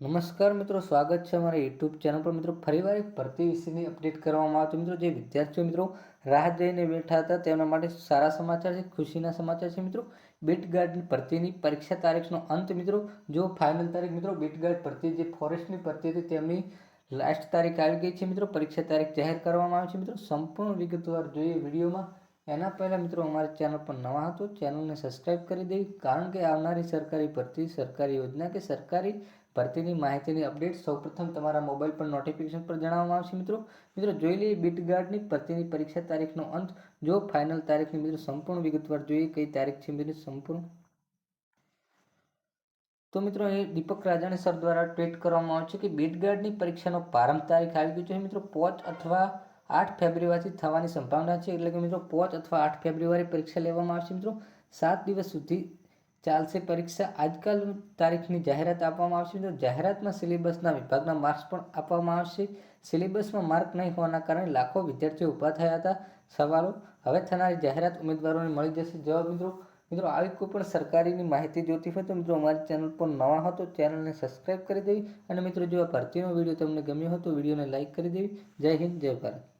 નમસ્કાર મિત્રો, સ્વાગત છે અમારા યુટ્યુબ ચેનલ પર. મિત્રો, ફરીવાર એક ભરતી વિશેની અપડેટ કરવામાં આવતો મિત્રો, જે વિદ્યાર્થીઓ મિત્રો રાહ જોઈને બેઠા હતા તેમના માટે સારા સમાચાર છે, ખુશીના સમાચાર છે મિત્રો. ગાર્ડની ભરતીની પરીક્ષા તારીખનો અંત મિત્રો, જો ફાઇનલ તારીખ મિત્રો ગાર્ડ ભરતી જે ફોરેસ્ટની ભરતી હતી તેમની લાસ્ટ તારીખ આવી ગઈ છે મિત્રો. પરીક્ષા તારીખ જાહેર કરવામાં આવી છે મિત્રો. સંપૂર્ણ વિગતવાર જોઈએ વિડીયોમાં. એના પહેલાં મિત્રો અમારી ચેનલ પર નવા હતો ચેનલને સબસ્ક્રાઇબ કરી દેવી, કારણ કે આવનારી સરકારી ભરતી, સરકારી યોજના કે સરકારી ભરતીની માહિતીની અપડેટ સૌપ્રથમ તમારા મોબાઈલ પર નોટિફિકેશન પર જણાવવામાં આવશે મિત્રો. મિત્રો જોઈ લઈએ બીટ ગાર્ડની ભરતીની પરીક્ષા તારીખનો અંત. જો ફાઇનલ તારીખની મિત્રો સંપૂર્ણ વિગતવાર જોઈએ કઈ તારીખ છે મિત્રો સંપૂર્ણ. તો મિત્રો એ દીપક રાજાણી સર દ્વારા ટ્વીટ કરવામાં આવ્યું છે કે બીટગાર્ડની પરીક્ષાનો પ્રારંભ તારીખ આવી ગયો છે મિત્રો. પોચ અથવા આઠ ફેબ્રુઆરીથી થવાની સંભાવના છે. એટલે કે મિત્રો, પાંચ અથવા આઠ ફેબ્રુઆરી પરીક્ષા લેવામાં આવશે. મિત્રો, સાત દિવસ સુધી ચાલશે પરીક્ષા. આજકાલ તારીખની જાહેરાત આપવામાં આવશે. મિત્રો, જાહેરાતમાં સિલેબસના વિભાગના માર્ક્સ પણ આપવામાં આવશે. સિલેબસમાં માર્ક નહીં હોવાના કારણે લાખો વિદ્યાર્થીઓ ઊભા થયા હતા. સવાલો હવે થનારી જાહેરાત ઉમેદવારોને મળી જશે. જવાબ મિત્રો મિત્રો, આવી કોઈ પણ સરકારીની માહિતી જોતી હોય તો મિત્રો, અમારી ચેનલ પર નવા હો તો ચેનલને સબસ્ક્રાઇબ કરી દેવી. અને મિત્રો, જો આ ભરતીનો વીડિયો તમને ગમ્યો હોય તો વિડીયોને લાઇક કરી દેવી. જય હિન્દ, જય ભારત.